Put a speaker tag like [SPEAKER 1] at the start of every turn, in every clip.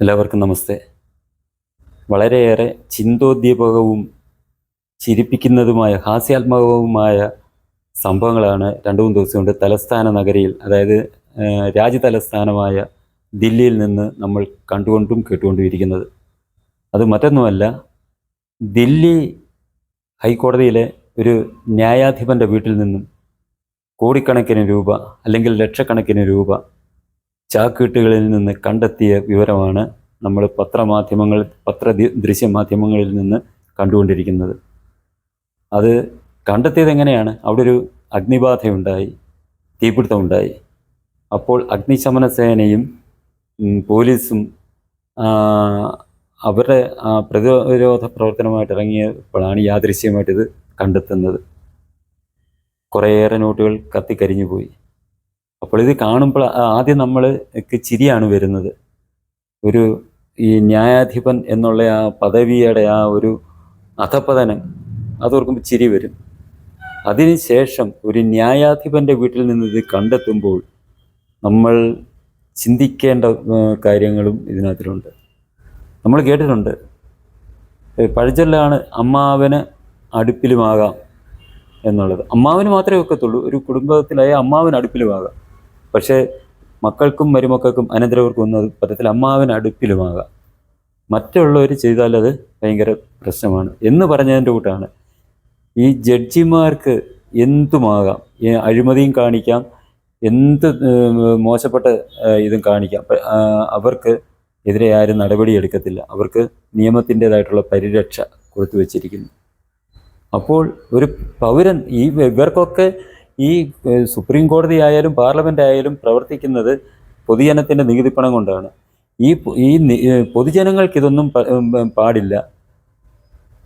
[SPEAKER 1] എല്ലാവർക്കും നമസ്തേ. വളരെയേറെ ചിന്തോദ്ദീപകവും ചിരിപ്പിക്കുന്നതുമായ ഹാസ്യാത്മകവുമായ സംഭവങ്ങളാണ് രണ്ടു മൂന്ന് ദിവസം കൊണ്ട് തലസ്ഥാന നഗരിയിൽ അതായത് രാജ്യതലസ്ഥാനമായ ദില്ലിയിൽ നിന്ന് നമ്മൾ കണ്ടുകൊണ്ടും കേട്ടുകൊണ്ടും ഇരിക്കുന്നത്. അത് മറ്റൊന്നുമല്ല ദില്ലി ഹൈക്കോടതിയിലെ ഒരു ന്യായാധിപന്റെ വീട്ടിൽ നിന്നും കോടിക്കണക്കിന് രൂപ അല്ലെങ്കിൽ ലക്ഷക്കണക്കിന് രൂപ ചാക്കീട്ടുകളിൽ നിന്ന് കണ്ടെത്തിയ വിവരമാണ് നമ്മൾ പത്രമാധ്യമങ്ങൾ പത്ര ദൃശ്യമാധ്യമങ്ങളിൽ നിന്ന് കണ്ടുകൊണ്ടിരിക്കുന്നത്. അത് കണ്ടെത്തിയത് എങ്ങനെയാണ്? അവിടെ ഒരു അഗ്നിബാധയുണ്ടായി തീപിടുത്തമുണ്ടായി. അപ്പോൾ അഗ്നിശമന സേനയും പോലീസും അവരുടെ പ്രതിരോധ പ്രവർത്തനമായിട്ട് ഇറങ്ങിയപ്പോഴാണ് യാദൃശ്യമായിട്ട് ഇത് കണ്ടെത്തുന്നത്. കുറേയേറെ നോട്ടുകൾ കത്തിക്കരിഞ്ഞു പോയി അപ്പോൾ ഇത് കാണുമ്പോൾ ആദ്യം നമ്മൾ ചിരിയാണ് വരുന്നത്. ഒരു ഈ ന്യായാധിപൻ എന്നുള്ള ആ പദവിയുടെ ആ ഒരു അധപതനം അതോർക്കുമ്പോൾ ചിരി വരും. അതിനുശേഷം ഒരു ന്യായാധിപന്റെ വീട്ടിൽ നിന്ന് ഇത് കണ്ടെത്തുമ്പോൾ നമ്മൾ ചിന്തിക്കേണ്ട കാര്യങ്ങളും ഇതിനകത്തിലുണ്ട്. നമ്മൾ കേട്ടിട്ടുണ്ട്. പഴഞ്ചൊല്ലാണ് അമ്മാവന് അടുപ്പിലുമാകാം എന്നുള്ളത്. അമ്മാവന് മാത്രമേ ഒക്കത്തുള്ളൂ. ഒരു കുടുംബത്തിലായ അമ്മാവൻ അടുപ്പിലുമാകാം. പക്ഷേ മക്കൾക്കും മരുമക്കൾക്കും അനന്തരവർക്കും ഒന്നും അത് പറ്റത്തില്ല. അമ്മാവന് അടുപ്പിലുമാകാം. മറ്റുള്ളവർ ചെയ്താൽ അത് ഭയങ്കര പ്രശ്നമാണ്. എന്ന് പറഞ്ഞതിന്റെ കൂട്ടാണ്. ഈ ജഡ്ജിമാർക്ക് എന്തുമാകാം? അഴിമതിയും കാണിക്കാം. എന്ത് മോശപ്പെട്ട ഇതും കാണിക്കാം. അവർക്ക് എതിരെ ആരും നടപടിയെടുക്കത്തില്ല. അവർക്ക് നിയമത്തിന്റെതായിട്ടുള്ള പരിരക്ഷ കൊടുത്തു വച്ചിരിക്കുന്നു. അപ്പോൾ ഒരു പൗരൻ ഈ ഇവർക്കൊക്കെ ഈ സുപ്രീം കോടതി ആയാലും പാർലമെന്റ് ആയാലും പ്രവർത്തിക്കുന്നത് പൊതുജനത്തിന്റെ നികുതിപ്പണം കൊണ്ടാണ്. ഈ ഈ പൊതുജനങ്ങൾക്ക് ഇതൊന്നും പാടില്ല.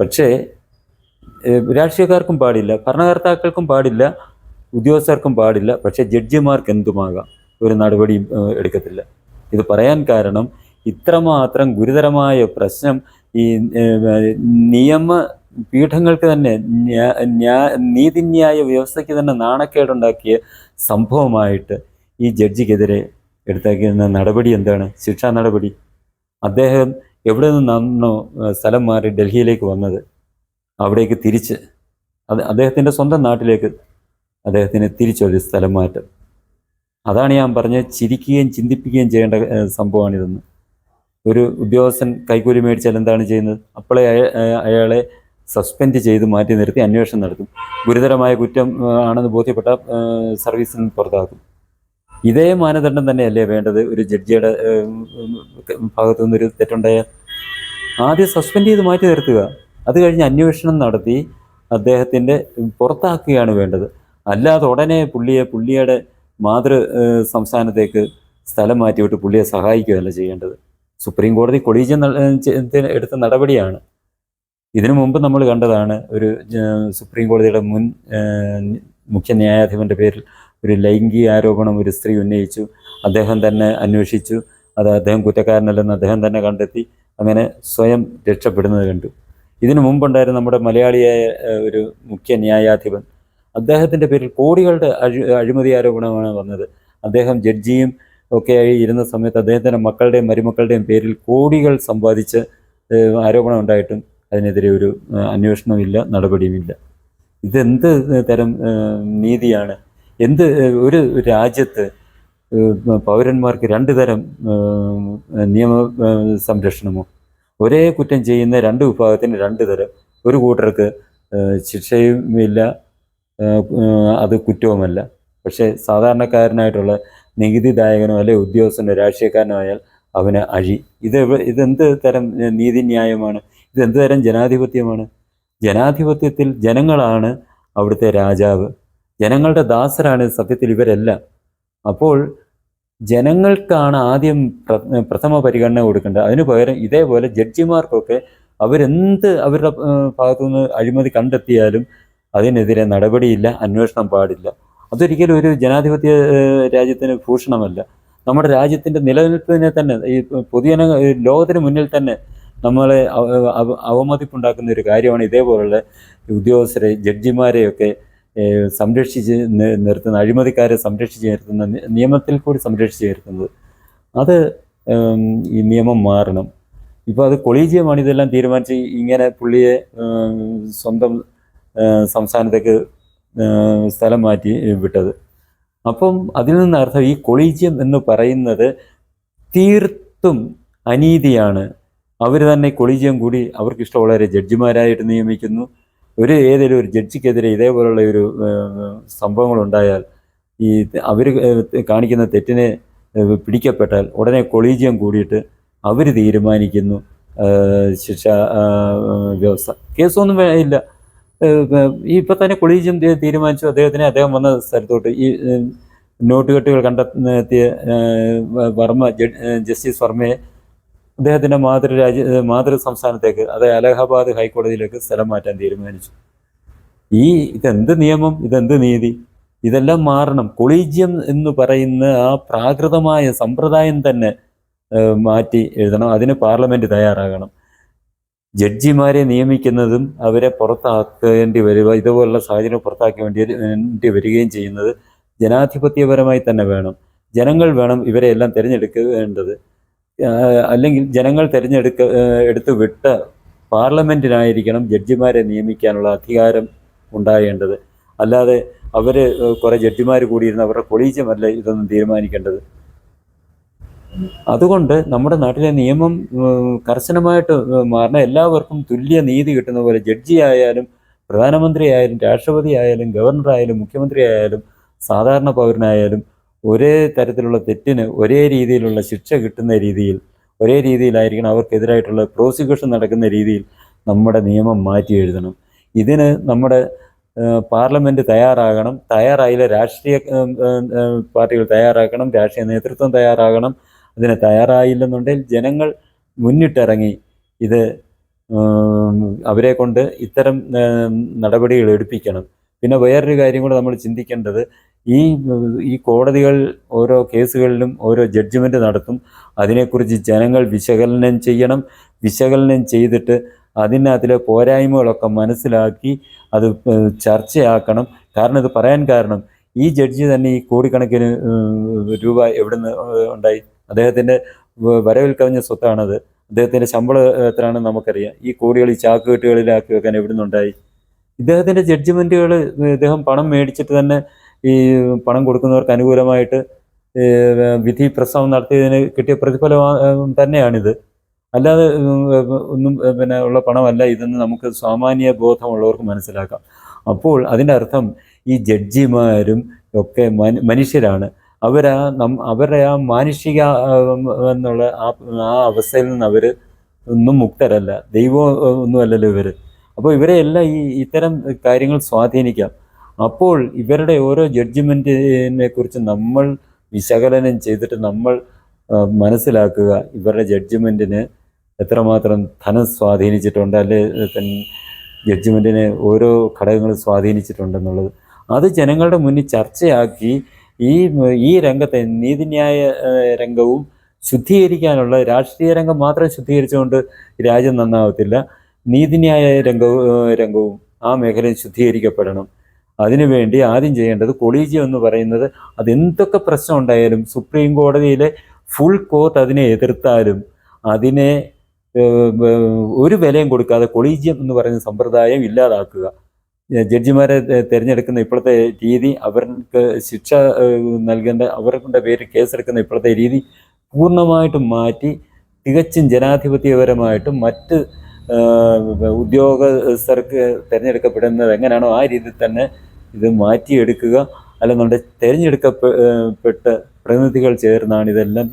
[SPEAKER 1] പക്ഷേ രാഷ്ട്രീയക്കാർക്കും പാടില്ല ഭരണകർത്താക്കൾക്കും പാടില്ല ഉദ്യോഗസ്ഥർക്കും പാടില്ല പക്ഷേ ജഡ്ജിമാർക്ക് എന്തുമാകാം? ഒരു നടപടിയും എടുക്കത്തില്ല. ഇത് പറയാൻ കാരണം ഇത്രമാത്രം ഗുരുതരമായ പ്രശ്നം ഈ നിയമ പീഠങ്ങൾക്ക് തന്നെ ന്യാ- ന്യാ- നീതിന്യായ വ്യവസ്ഥയ്ക്ക് തന്നെ നാണക്കേടുണ്ടാക്കിയ സംഭവമായിട്ട് ഈ ജഡ്ജിക്കെതിരെ എടുത്തേക്കുന്ന നടപടി എന്താണ്? ശിക്ഷാ നടപടി. അദ്ദേഹം എവിടെ നിന്നാണോ സ്ഥലം മാറി ഡൽഹിയിലേക്ക് വന്നത്? അവിടേക്ക് തിരിച്ച്. അത് അദ്ദേഹത്തിന്റെ സ്വന്തം നാട്ടിലേക്ക് അദ്ദേഹത്തിന് തിരിച്ചൊരു സ്ഥലം മാറ്റം. അതാണ് ഞാൻ പറഞ്ഞത്. ചിരിക്കുകയും ചിന്തിപ്പിക്കുകയും ചെയ്യേണ്ട സംഭവമാണിതെന്ന്. ഒരു ഉദ്യോഗസ്ഥൻ കൈക്കൂലി മേടിച്ചാൽ എന്താണ് ചെയ്യുന്നത്? അയ- അയാളെ സസ്പെൻഡ് ചെയ്ത് മാറ്റി നിർത്തി അന്വേഷണം നടത്തും. ഗുരുതരമായ കുറ്റം ആണെന്ന് ബോധ്യപ്പെട്ട സർവീസിൽ നിന്ന് പുറത്താക്കും. ഇതേ മാനദണ്ഡം തന്നെയല്ലേ വേണ്ടത്? ഒരു ജഡ്ജിയുടെ ഭാഗത്തു നിന്നൊരു തെറ്റുണ്ടായാൽ. ആദ്യം സസ്പെൻഡ് ചെയ്ത് മാറ്റി നിർത്തുക. അത് കഴിഞ്ഞ് അന്വേഷണം നടത്തി അദ്ദേഹത്തിന്റെ പുറത്താക്കുകയാണ് വേണ്ടത്. അല്ലാതെ ഉടനെ പുള്ളിയെ പുള്ളിയുടെ മാതൃ സംസ്ഥാനത്തേക്ക് സ്ഥലം മാറ്റിവിട്ട് പുള്ളിയെ സഹായിക്കുകയല്ല ചെയ്യേണ്ടത്. സുപ്രീം കോടതി കൊളീജിയം എടുത്ത നടപടിയാണ്. ഇതിനു മുമ്പ് നമ്മൾ കണ്ടതാണ് ഒരു സുപ്രീം കോടതിയുടെ മുൻ മുഖ്യ ന്യായാധിപന്റെ പേരിൽ ഒരു ലൈംഗിക ആരോപണം ഒരു സ്ത്രീ ഉന്നയിച്ചു. അദ്ദേഹം തന്നെ അന്വേഷിച്ചു. അത് അദ്ദേഹം കുറ്റക്കാരനല്ലെന്ന് അദ്ദേഹം തന്നെ കണ്ടെത്തി. അങ്ങനെ സ്വയം രക്ഷപ്പെടുന്നത് കണ്ടു. ഇതിനു മുമ്പുണ്ടായിരുന്ന നമ്മുടെ മലയാളിയായ ഒരു മുഖ്യ ന്യായാധിപൻ അദ്ദേഹത്തിന്റെ പേരിൽ കോടികളുടെ അഴി അഴിമതി ആരോപണമാണ് വന്നത്. അദ്ദേഹം ജഡ്ജിയും ഒക്കെ ആയി ഇരുന്ന സമയത്ത് അദ്ദേഹത്തിന്റെ മക്കളുടെയും മരുമക്കളുടെയും പേരിൽ കോടികൾ സമ്പാദിച്ച് ആരോപണം ഉണ്ടായിട്ടും അതിനെതിരെ ഒരു അന്വേഷണമില്ല നടപടിയുമില്ല. ഇതെന്ത് തരം നീതിയാണ്? എന്ത് ഒരു രാജ്യത്ത് പൗരന്മാർക്ക് രണ്ട് തരം നിയമ സംരക്ഷണമോ? ഒരേ കുറ്റം ചെയ്യുന്ന രണ്ട് വിഭാഗത്തിന് രണ്ട് തരം. ഒരു കൂട്ടർക്ക് ശിക്ഷയുമില്ല അത് കുറ്റവുമല്ല. പക്ഷേ സാധാരണക്കാരനായിട്ടുള്ള നികുതിദായകനോ അല്ലെ ഉദ്യോഗസ്ഥനോ രാഷ്ട്രീയക്കാരനോ ആയാൽ അവന് അഴി. ഇത് ഇതെന്ത് തരം നീതിന്യായമാണ്? തരം ജനാധിപത്യമാണ്? ജനാധിപത്യത്തിൽ ജനങ്ങളാണ് അവിടുത്തെ രാജാവ്. ജനങ്ങളുടെ ദാസരാണ് സത്യത്തിൽ ഇവരല്ല. അപ്പോൾ ജനങ്ങൾക്കാണ് ആദ്യം പ്രഥമ പരിഗണന കൊടുക്കേണ്ടത്. അതിനു പകരം ഇതേപോലെ ജഡ്ജിമാർക്കൊക്കെ അവരെന്ത് അവരുടെ ഭാഗത്തുനിന്ന് അഴിമതി കണ്ടെത്തിയാലും അതിനെതിരെ നടപടിയില്ല അന്വേഷണം പാടില്ല. അതൊരിക്കലും ഒരു ജനാധിപത്യ രാജ്യത്തിന് ഭൂഷണമല്ല. നമ്മുടെ രാജ്യത്തിന്റെ നിലനിൽപ്പിനെ തന്നെ ഈ പൊതുജന ലോകത്തിന് മുന്നിൽ തന്നെ നമ്മളെ അവ- അവ- അവമതിപ്പുണ്ടാക്കുന്ന ഒരു കാര്യമാണ് ഇതേപോലുള്ള ഉദ്യോഗസ്ഥരെ ജഡ്ജിമാരെയൊക്കെ സംരക്ഷിച്ച് നിർത്തുന്ന അഴിമതിക്കാരെ സംരക്ഷിച്ച് നിർത്തുന്ന നിയമത്തിൽ കൂടി സംരക്ഷിച്ച് നിർത്തുന്നത്. അത് ഈ നിയമം മാറണം. ഇപ്പോൾ അത് കൊളീജിയമാണ് ഇതെല്ലാം തീരുമാനിച്ച് ഇങ്ങനെ പുള്ളിയെ സ്വന്തം സംസ്ഥാനത്തേക്ക് സ്ഥലം മാറ്റി വിട്ടത്. അപ്പം അതിൽ നിന്ന് അർത്ഥം ഈ കൊളീജിയം എന്ന് പറയുന്നത് തീർത്തും അനീതിയാണ് അവർ തന്നെ കൊളീജിയം കൂടി അവർക്ക് ഇഷ്ടമുള്ളവരെ ജഡ്ജിമാരായിട്ട് നിയമിക്കുന്നു. ഒരു ഏതെങ്കിലും ഒരു ജഡ്ജിക്കെതിരെ ഇതേപോലുള്ള ഒരു സംഭവങ്ങൾ ഉണ്ടായാൽ ഈ അവർ കാണിക്കുന്ന തെറ്റിനെ പിടിക്കപ്പെട്ടാൽ ഉടനെ കൊളീജിയം കൂടിയിട്ട് അവർ തീരുമാനിക്കുന്നു. ശിക്ഷ വ്യവസ്ഥ. കേസൊന്നും ഇല്ല. ഈ ഇപ്പം തന്നെ കൊളീജിയം തീരുമാനിച്ചു. അദ്ദേഹത്തിന് അദ്ദേഹം വന്ന സ്ഥലത്തോട്ട് ഈ നോട്ടുകെട്ടുകൾ കണ്ടെത്തിയ വർമ്മ ജസ്റ്റിസ് വർമ്മയെ അദ്ദേഹത്തിന്റെ മാതൃരാജ്യ മാതൃ സംസ്ഥാനത്തേക്ക് അതായത് അലഹബാദ് ഹൈക്കോടതിയിലേക്ക് സ്ഥലം മാറ്റാൻ തീരുമാനിച്ചു. ഈ ഇതെന്ത് നിയമം? ഇതെന്ത് നീതി? ഇതെല്ലാം മാറണം. കൊളീജിയം എന്ന് പറയുന്ന ആ പ്രാകൃതമായ സമ്പ്രദായം തന്നെ മാറ്റി എഴുതണം. അതിന് പാർലമെന്റ് തയ്യാറാകണം. ജഡ്ജിമാരെ നിയമിക്കുന്നതും അവരെ പുറത്താക്കേണ്ടി വരിക ഇതുപോലുള്ള സാഹചര്യം പുറത്താക്കി വേണ്ടി വരികയും ചെയ്യുന്നത് ജനാധിപത്യപരമായി തന്നെ വേണം. ജനങ്ങൾ വേണം ഇവരെ എല്ലാം തിരഞ്ഞെടുക്കേണ്ടത്. അല്ലെങ്കിൽ ജനങ്ങൾ തിരഞ്ഞെടുക്ക എടുത്തു വിട്ട പാർലമെന്റിനായിരിക്കണം ജഡ്ജിമാരെ നിയമിക്കാനുള്ള അധികാരം ഉണ്ടാകേണ്ടത്. അല്ലാതെ അവർ കുറേ ജഡ്ജിമാർ കൂടിയിരുന്ന് അവരുടെ കൊളീജ്യമല്ല ഇതൊന്നും തീരുമാനിക്കേണ്ടത്. അതുകൊണ്ട് നമ്മുടെ നാട്ടിലെ നിയമം കർശനമായിട്ട് മാറണം. എല്ലാവർക്കും തുല്യ നീതി കിട്ടുന്ന പോലെ ജഡ്ജി ആയാലും പ്രധാനമന്ത്രി ആയാലും രാഷ്ട്രപതി ആയാലും ഗവർണർ ആയാലും മുഖ്യമന്ത്രി ആയാലും സാധാരണ പൗരനായാലും ഒരേ തരത്തിലുള്ള തെറ്റിന് ഒരേ രീതിയിലുള്ള ശിക്ഷ കിട്ടുന്ന രീതിയിൽ ഒരേ രീതിയിലായിരിക്കണം അവർക്കെതിരായിട്ടുള്ള പ്രോസിക്യൂഷൻ നടക്കുന്ന രീതിയിൽ നമ്മുടെ നിയമം മാറ്റി എഴുതണം. ഇതിന് നമ്മുടെ പാർലമെന്റ് തയ്യാറാകണം. തയ്യാറായില്ല രാഷ്ട്രീയ പാർട്ടികൾ തയ്യാറാക്കണം രാഷ്ട്രീയ നേതൃത്വം തയ്യാറാകണം. അതിന് തയ്യാറായില്ലെന്നുണ്ടെങ്കിൽ ജനങ്ങൾ മുന്നിട്ടിറങ്ങി ഇത് അവരെ കൊണ്ട് ഇത്തരം നടപടികൾ എടുപ്പിക്കണം. പിന്നെ വേറൊരു കാര്യം കൂടെ നമ്മൾ ചിന്തിക്കേണ്ടത് ഈ ഈ കോടതികൾ ഓരോ കേസുകളിലും ഓരോ ജഡ്ജ്മെന്റ് നടത്തും. അതിനെക്കുറിച്ച് ജനങ്ങൾ വിശകലനം ചെയ്യണം. വിശകലനം ചെയ്തിട്ട് അതിനകത്തിലെ പോരായ്മകളൊക്കെ മനസ്സിലാക്കി അത് ചർച്ചയാക്കണം. കാരണം ഇത് പറയാൻ കാരണം ഈ ജഡ്ജി തന്നെ ഈ കോടിക്കണക്കിന് രൂപ എവിടുന്ന് ഉണ്ടായി? അദ്ദേഹത്തിന്റെ വരവിൽ കവിഞ്ഞ സ്വത്താണത്. അദ്ദേഹത്തിന്റെ ശമ്പളം എത്രയാണെന്ന് നമുക്കറിയാം. ഈ കോടികൾ ഈ ചാക്കുകെട്ടുകളിലാക്കി വെക്കാൻ എവിടുന്നുണ്ടായി? ഇദ്ദേഹത്തിന്റെ ജഡ്ജ്മെന്റുകൾ ഇദ്ദേഹം പണം മേടിച്ചിട്ട് തന്നെ ഈ പണം കൊടുക്കുന്നവർക്ക് അനുകൂലമായിട്ട് വിധി പ്രസ്താവം നടത്തിയതിന് കിട്ടിയ പ്രതിഫലം തന്നെയാണിത്. അല്ലാതെ ഒന്നും പിന്നെ ഉള്ള പണമല്ല ഇതെന്ന് നമുക്ക് സാമാന്യ ബോധമുള്ളവർക്ക് മനസ്സിലാക്കാം. അപ്പോൾ അതിന്റെ അർത്ഥം ഈ ജഡ്ജിമാരും ഒക്കെ മനു മനുഷ്യരാണ്. അവരാ നം അവരുടെ ആ മാനുഷിക എന്നുള്ള ആ ആ അവസ്ഥയിൽ നിന്ന് അവർ ഒന്നും മുക്തരല്ല. ദൈവം ഒന്നുമല്ലല്ലോ ഇവർ അപ്പോൾ ഇവരെ എല്ലാം ഈ ഇത്തരം കാര്യങ്ങൾ സ്വാധീനിക്കാം. അപ്പോൾ ഇവരുടെ ഓരോ ജഡ്ജ്മെന്റിനെ കുറിച്ച് നമ്മൾ വിശകലനം ചെയ്തിട്ട് നമ്മൾ മനസ്സിലാക്കുക ഇവരുടെ ജഡ്ജ്മെന്റിന് എത്രമാത്രം ധനം സ്വാധീനിച്ചിട്ടുണ്ട് അല്ലെ ജഡ്ജ്മെന്റിനെ ഓരോ ഘടകങ്ങൾ സ്വാധീനിച്ചിട്ടുണ്ടെന്നുള്ളത്. അത് ജനങ്ങളുടെ മുന്നിൽ ചർച്ചയാക്കി ഈ ഈ രംഗത്തെ നീതിന്യായ രംഗവും ശുദ്ധീകരിക്കാനുള്ള രാഷ്ട്രീയ രംഗം മാത്രം ശുദ്ധീകരിച്ചുകൊണ്ട് രാജ്യം നന്നാവത്തില്ല നീതിന്യായ രംഗവും രംഗവും ആ മേഖലയിൽ ശുദ്ധീകരിക്കപ്പെടണം. അതിനുവേണ്ടി ആദ്യം ചെയ്യേണ്ടത് കൊളീജിയം എന്ന് പറയുന്നത് അതെന്തൊക്കെ പ്രശ്നം ഉണ്ടായാലും സുപ്രീം കോടതിയിലെ ഫുൾ കോർട്ട് അതിനെ എതിർത്താലും അതിനെ ഒരു വിലയും കൊടുക്കാതെ കൊളീജിയം എന്ന് പറയുന്ന സമ്പ്രദായം ഇല്ലാതാക്കുക. ജഡ്ജിമാരെ തിരഞ്ഞെടുക്കുന്ന ഇപ്പോഴത്തെ രീതി അവർക്ക് ശിക്ഷ നൽകേണ്ട അവരുടെ പേര് കേസെടുക്കുന്ന ഇപ്പോഴത്തെ രീതി പൂർണമായിട്ടും മാറ്റി തികച്ചും ജനാധിപത്യപരമായിട്ടും മറ്റ് ഉദ്യോഗസ്ഥർക്ക് തിരഞ്ഞെടുക്കപ്പെടുന്നത് എങ്ങനെയാണോ ആ രീതിയിൽ തന്നെ ഇത് മാറ്റിയെടുക്കുക. അല്ലെന്നുണ്ടെങ്കിൽ തിരഞ്ഞെടുക്കപ്പെട്ട പ്രതിനിധികൾ ചേർന്നാണ് ഇതെല്ലാം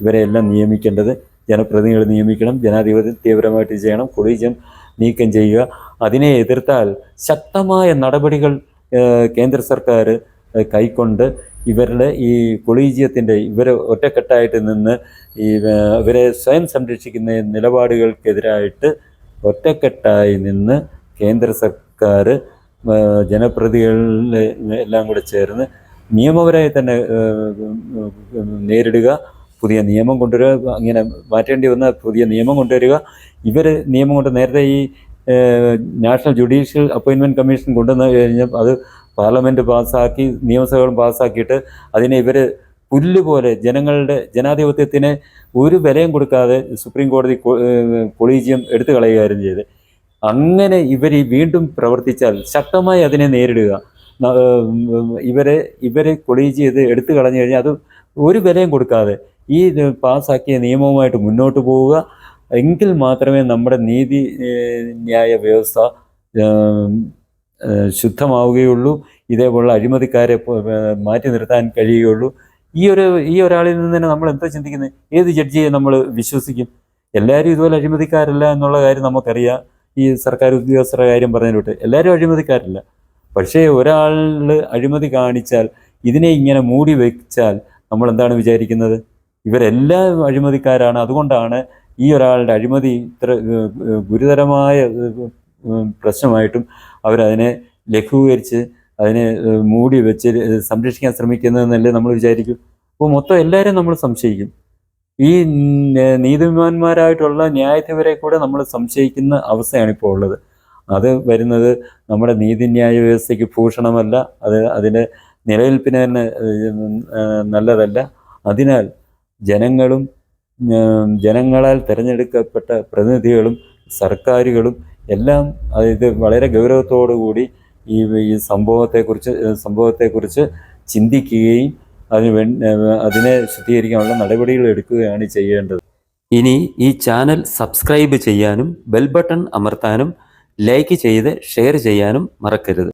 [SPEAKER 1] ഇവരെ എല്ലാം നിയമിക്കേണ്ടത്. ജനപ്രതിനിധികൾ നിയമിക്കണം ജനാധിപത്യപരമായിട്ട് ചെയ്യണം കൊളീജിയം നീക്കം ചെയ്യുക. അതിനെ എതിർത്താൽ ശക്തമായ നടപടികൾ കേന്ദ്ര സർക്കാർ കൈക്കൊണ്ട് ഇവരുടെ ഈ കൊളീജിയത്തിന്റെ ഇവരെ ഒറ്റക്കെട്ടായിട്ട് നിന്ന് ഈ ഇവരെ സ്വയം സംരക്ഷിക്കുന്ന നിലപാടുകൾക്കെതിരായിട്ട് ഒറ്റക്കെട്ടായി നിന്ന് കേന്ദ്ര സർക്കാർ ജനപ്രതികളിൽ എല്ലാം കൂടെ ചേർന്ന് നിയമപരമായി തന്നെ നേരിടുക പുതിയ നിയമം കൊണ്ടുവരിക അങ്ങനെ മാറ്റേണ്ടി വന്ന പുതിയ നിയമം കൊണ്ടുവരിക. ഇവർ നിയമം കൊണ്ട് നേരത്തെ ഈ നാഷണൽ ജുഡീഷ്യൽ അപ്പോയിൻമെന്റ് കമ്മീഷൻ കൊണ്ടുവന്ന് കഴിഞ്ഞാൽ അത് പാർലമെന്റ് പാസ്സാക്കി നിയമസഭകളും പാസ്സാക്കിയിട്ട് അതിനെ ഇവർ പുല്ല് പോലെ ജനങ്ങളുടെ ജനാധിപത്യത്തിന് ഒരു വിലയും കൊടുക്കാതെ സുപ്രീം കോടതി കൊളീജിയം എടുത്തു കളയുകയായിരുന്നു ചെയ്ത് അങ്ങനെ ഇവർ വീണ്ടും പ്രവർത്തിച്ചാൽ ശക്തമായി അതിനെ നേരിടുക. ഇവരെ ഇവരെ കൊളീജ് ചെയ്ത് എടുത്തു കളഞ്ഞു കഴിഞ്ഞാൽ അത് ഒരു വിലയും കൊടുക്കാതെ ഈ പാസ്സാക്കിയ നിയമവുമായിട്ട് മുന്നോട്ട് പോവുക. എങ്കിൽ മാത്രമേ നമ്മുടെ നീതി ന്യായ വ്യവസ്ഥ ശുദ്ധമാവുകയുള്ളൂ. ഇതേപോലുള്ള അഴിമതിക്കാരെ മാറ്റി നിർത്താൻ കഴിയുകയുള്ളൂ. ഈ ഒരു ഈ ഒരാളിൽ നിന്ന് തന്നെ നമ്മൾ എന്താ ചിന്തിക്കുന്നത്? ഏത് ജഡ്ജിയെ നമ്മൾ വിശ്വസിക്കും? എല്ലാവരും ഇതുപോലെ അഴിമതിക്കാരല്ല എന്നുള്ള കാര്യം നമുക്കറിയാം. ഈ സർക്കാർ ഉദ്യോഗസ്ഥരുടെ കാര്യം പറഞ്ഞതിലോട്ട് എല്ലാവരും അഴിമതിക്കാരല്ല. പക്ഷേ ഒരാൾ അഴിമതി കാണിച്ചാൽ ഇതിനെ ഇങ്ങനെ മൂടി വെച്ചാൽ നമ്മൾ എന്താണ് വിചാരിക്കുന്നത്? ഇവരെല്ലാം അഴിമതിക്കാരാണ്. അതുകൊണ്ടാണ് ഈ ഒരാളുടെ അഴിമതി ഇത്ര ഗുരുതരമായ പ്രശ്നമായിട്ടും അവരതിനെ ലഘൂകരിച്ച് അതിനെ മൂടി വെച്ച് സംരക്ഷിക്കാൻ ശ്രമിക്കുന്നതെന്നല്ലേ നമ്മൾ വിചാരിക്കും. അപ്പോൾ മൊത്തം എല്ലാവരും നമ്മൾ സംശയിക്കും. ഈ നീതിമാന്മാരായിട്ടുള്ള ന്യായാധിപരെ കൂടെ നമ്മൾ സംശയിക്കുന്ന അവസ്ഥയാണ് ഇപ്പോൾ ഉള്ളത്. അത് വരുന്നത് നമ്മുടെ നീതിന്യായ വ്യവസ്ഥയ്ക്ക് ഭൂഷണമല്ല അത് അതിന്റെ നിലനിൽപ്പിന് തന്നെ നല്ലതല്ല. അതിനാൽ ജനങ്ങളും ജനങ്ങളാൽ തിരഞ്ഞെടുക്കപ്പെട്ട പ്രതിനിധികളും സർക്കാരുകളും എല്ലാം അതായത് വളരെ ഗൗരവത്തോടു കൂടി ഈ ഈ സംഭവത്തെക്കുറിച്ച് സംഭവത്തെക്കുറിച്ച് ചിന്തിക്കുകയും അതിന് വേ അതിനെ ശുദ്ധീകരിക്കാനുള്ള നടപടികൾ എടുക്കുകയാണ് ചെയ്യേണ്ടത്. ഇനി ഈ ചാനൽ സബ്സ്ക്രൈബ് ചെയ്യാനും ബെൽ ബട്ടൺ അമർത്താനും ലൈക്ക് ചെയ്ത് ഷെയർ ചെയ്യാനും മറക്കരുത്.